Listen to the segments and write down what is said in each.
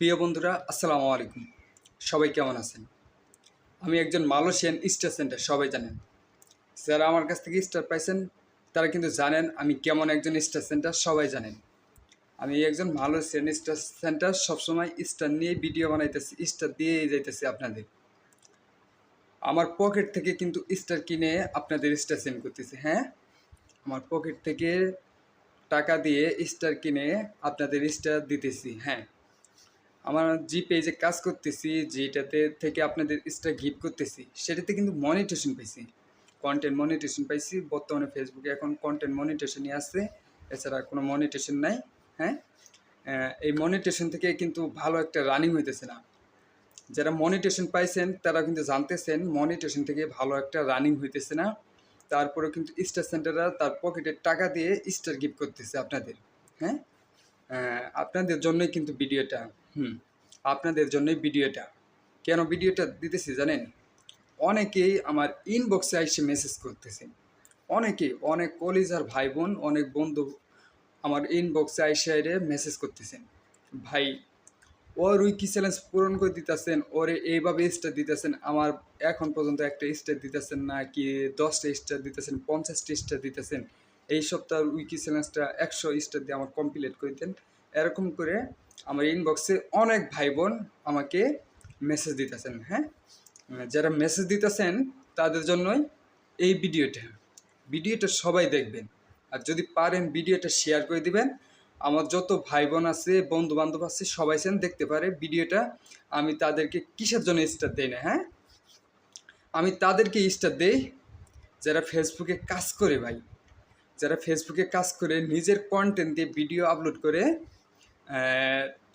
প্রিয় বন্ধুরা, আসসালামু আলাইকুম। সবাই কেমন আছেন? আমি একজন মালয়েশিয়ান স্টার সেন্টার, সবাই জানেন। যারা আমার কাছ থেকে স্টার পাইছেন, তারা কিন্তু জানেন আমি কেমন একজন স্টার সেন্টার, সবাই জানেন। আমি একজন মালয়েশিয়ান স্টার সেন্টার, সবসময় স্টার নিয়ে ভিডিও বানাইতেছি, স্টার দিয়েই যাইতেছি আপনাদের। আমার পকেট থেকে কিন্তু স্টার কিনে আপনাদের স্টার সেন্ড করতেছি হ্যাঁ? আমার পকেট থেকে টাকা দিয়ে স্টার কিনে আপনাদের স্টার দিতেছি হ্যাঁ। আমার জি পেজে কাজ করতেছি, যেটাতে থেকে আপনাদের স্টার গিফট করতেছি, সেটাতে কিন্তু মনিটেশন পাইছি। কন্টেন্ট মনিটেশন পাইছি, বর্তমানে ফেসবুকে এখন কন্টেন্ট মনিটেশনই আছে, এছাড়া কোনো মনিটেশন নাই হ্যাঁ? এই মনিটেশন থেকে কিন্তু ভালো একটা রানিং হইতেছে না। যারা মনিটেশন পাইছেন, তারা কিন্তু জানতেছেন মনিটেশন থেকে ভালো একটা রানিং হইতেছে না। তারপরে কিন্তু স্টার সেন্টাররা তার পকেটের টাকা দিয়ে স্টার গিফট করতেছে আপনাদের হ্যাঁ? আপনাদের জন্যই কিন্তু ভিডিওটা, হুম, আপনাদের জন্যই ভিডিওটা। কেন ভিডিওটা দিতেছি জানেন? অনেকেই আমার ইনবক্সে এসে মেসেজ করতেছেন অনেকেই অনেক কলিজ আর ভাই বোন অনেক বন্ধু আমার ইনবক্সে এসে মেসেজ করতেছেন। ভাই, ওর উইকি চ্যালেঞ্জ পূরণ করে দিতেছেন? ওরে এইভাবে স্টার দিতেছেন? আমার এখন পর্যন্ত একটা স্টার দিতেছেন না কি দশটা স্টার দিতেছেন, পঞ্চাশটা স্টার দিতেছেন? এই সপ্তাহ উইকি চ্যালেঞ্জটা একশো স্টার দিয়ে আমার কমপ্লিট করে দেন। এরকম করে আমার ইনবক্সে অনেক ভাই বোন আমাকে মেসেজ দিতেছেন হ্যাঁ? যারা মেসেজ দিতেছেন তাদের জন্যই এই ভিডিওটা। ভিডিওটা সবাই দেখবেন। আর যদি পারেন ভিডিওটা শেয়ার করে দিবেন। আমার যত ভাই বোন আছে বন্ধু বান্ধব আছে, সবাই সেন দেখতে পারে ভিডিওটা আমি তাদেরকে কিসের জন্য স্টার দেই না হ্যাঁ? আমি তাদেরকে স্টার দেই যারা ফেসবুকে কাজ করে ভাই। যারা ফেসবুকে কাজ করে, নিজের কন্টেন্ট দিয়ে ভিডিও আপলোড করে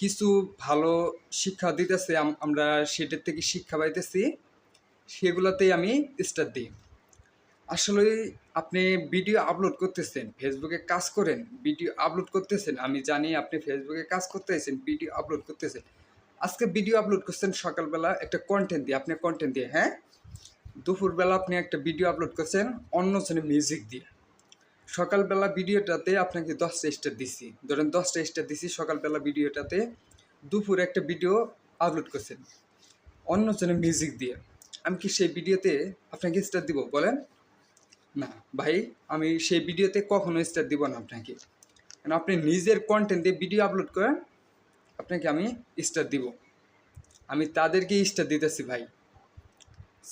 কিছু ভালো শিক্ষা দিতেছে আমরা সেটার থেকে শিক্ষা পাইতেছি, সেগুলোতেই আমি স্টার দিই। আসলে আপনি ভিডিও আপলোড করতেছেন ফেসবুকে কাজ করেন ভিডিও আপলোড করতেছেন, আমি জানি আপনি ফেসবুকে কাজ করতেছেন ভিডিও আপলোড করতেছেন। আজকে ভিডিও আপলোড করছেন সকালবেলা একটা কন্টেন্ট দিয়ে, আপনি কন্টেন্ট দিয়ে হ্যাঁ? দুপুরবেলা আপনি একটা ভিডিও আপলোড করছেন অন্য জনের মিউজিক দিয়ে। সকালবেলা ভিডিওটাতে আপনাকে দশটা স্টার দিছি। ধরেন দশটা স্টার দিছি, সকালবেলা ভিডিওটাতে দুপুরে একটা ভিডিও আপলোড করছেন। অন্য জনের মিউজিক দিয়ে। আমি কি সেই ভিডিওতে আপনাকে স্টার দিব? বলেন, না, ভাই, আমি সেই ভিডিওতে কখনো স্টার দিব না আপনাকে। কারণ আপনি নিজের কন্টেন্ট দিয়ে ভিডিও আপলোড করেন, আপনাকে আমি স্টার দিব। আমি তাদেরকে স্টার দিতেছি, ভাই।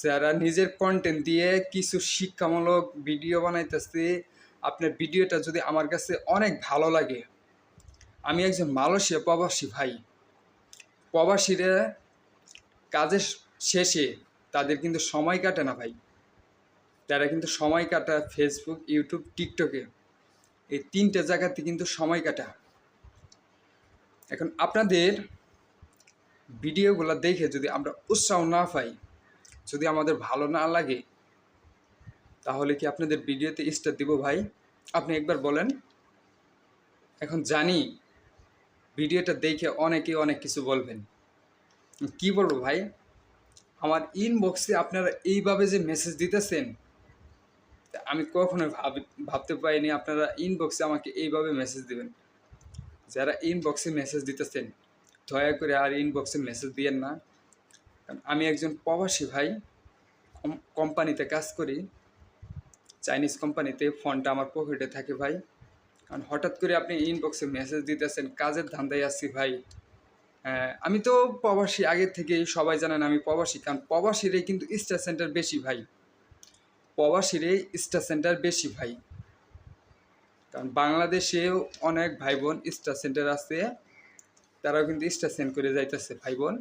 যারা নিজের কন্টেন্ট দিয়ে কিছু শিক্ষামূলক ভিডিও বানাইতেছে আপনার ভিডিওটা যদি আমার কাছে অনেক ভালো লাগে। আমি একজন মালয়েশিয়া প্রবাসী ভাই। প্রবাসীরা কাজের শেষে তাদের কিন্তু সময় কাটে না ভাই। তারা কিন্তু সময় কাটা ফেসবুক ইউটিউব টিকটকে এই তিনটে জায়গাতে কিন্তু সময় কাটা এখন আপনাদের ভিডিওগুলো দেখে যদি আমরা উৎসাহ না পাই, যদি আমাদের ভালো না লাগে তাহলে কি আপনাদের ভিডিওতে স্টার দিব ভাই? আপনি একবার বলেন। এখন জানি ভিডিওটা দেখে অনেকে অনেক কিছু বলবেন। কি বলব ভাই? আমার ইনবক্সে আপনারা এইভাবে যে মেসেজ দিতেছেন আমি কখনো ভাব, ভাবতে পারিনি আপনারা ইনবক্সে আমাকে এইভাবে মেসেজ দিবেন। যারা ইনবক্সে মেসেজ দিতেছেন, দয়া করে আর ইনবক্সে মেসেজ দিয়েন না। আমি একজন প্রবাসী ভাই কোম্পানিতে কাজ করি। চাইনিজ কোম্পানিতে ফোনটা আমার পকেটে থাকে ভাই। কারণ হঠাৎ করে আপনি ইনবক্সে মেসেজ দিতেছেন কাজের ধান্দায় আসছি ভাই। হ্যাঁ, আমি তো প্রবাসী আগে থেকে সবাই জানেন আমি প্রবাসী। কারণ প্রবাসীরাই কিন্তু স্টার সেন্টার বেশি ভাই। প্রবাসীরে স্টার সেন্টার বেশি ভাই। কারণ বাংলাদেশেও অনেক ভাই বোন স্টার সেন্টার আছে। তারাও কিন্তু স্টার সেন্ড করে যাইতেছে ভাই বোন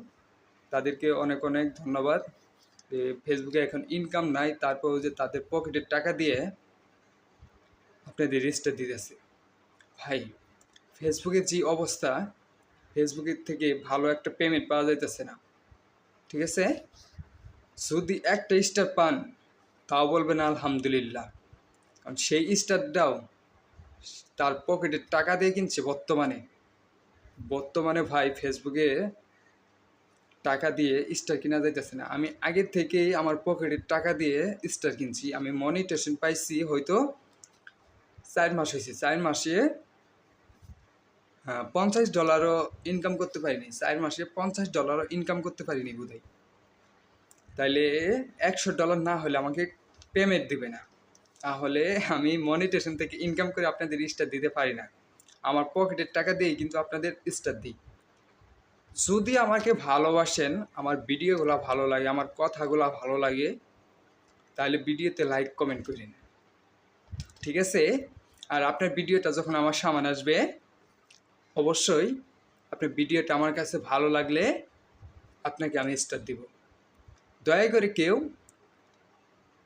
তাদেরকে অনেক অনেক ধন্যবাদ। ফেসবুকে এখন ইনকাম নাই তারপরেও যে তাদের পকেটের টাকা দিয়ে আপনাদের রেজিস্টার দিতেছে। ভাই ফেসবুকের যে অবস্থা ফেসবুকের থেকে ভালো একটা পেমেন্ট পাওয়া যাইতেছে না। ঠিক আছে? যদি একটা স্টার পান, তাও বলবেন আলহামদুলিল্লাহ। কারণ সেই স্টারটাও তার পকেটের টাকা দিয়ে কিনছে বর্তমানে। বর্তমানে ভাই ফেসবুকে টাকা দিয়ে স্টার কিনা যাইতেছে না। আমি আগের থেকেই আমার পকেটের টাকা দিয়ে স্টার কিনছি। আমি মনিটেশন পাইছি হয়তো চার মাস হয়েছে চার মাসে হ্যাঁ পঞ্চাশ ডলারও ইনকাম করতে পারিনি। চার মাসে পঞ্চাশ ডলারও ইনকাম করতে পারিনি বোধহয়। তাইলে একশো ডলার না হলে আমাকে পেমেন্ট দিবে না। তাহলে আমি মনিটেশন থেকে ইনকাম করে আপনাদের স্টার দিতে পারি না। আমার পকেটের টাকা দিয়েই কিন্তু আপনাদের স্টার দিই। যদি আমাকে ভালোবাসেন, আমার ভিডিওগুলো ভালো লাগে, আমার কথাগুলো ভালো লাগে, তাহলে ভিডিওতে লাইক কমেন্ট করেন। ঠিক আছে? আর আপনার ভিডিওটা যখন আমার সামনে আসবে, অবশ্যই আপনার ভিডিওটা আমার কাছে ভালো লাগলে আপনাকে আমি স্টার দিব। দয়া করে কেউ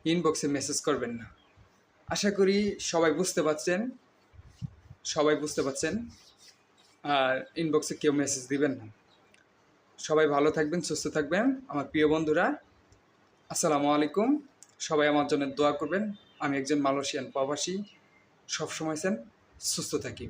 ইনবক্সে মেসেজ করবেন না। আশা করি সবাই বুঝতে পারছেন, সবাই বুঝতে পারছেন, আর ইনবক্সে কেউ মেসেজ দিবেন না। সবাই ভালো থাকবেন, সুস্থ থাকবেন। আমার প্রিয় বন্ধুরা, আসসালামু আলাইকুম। সবাই আমার জন্য দোয়া করবেন। আমি একজন মালয়েশিয়ান প্রবাসী। সবসময় সেন সুস্থ থাকি।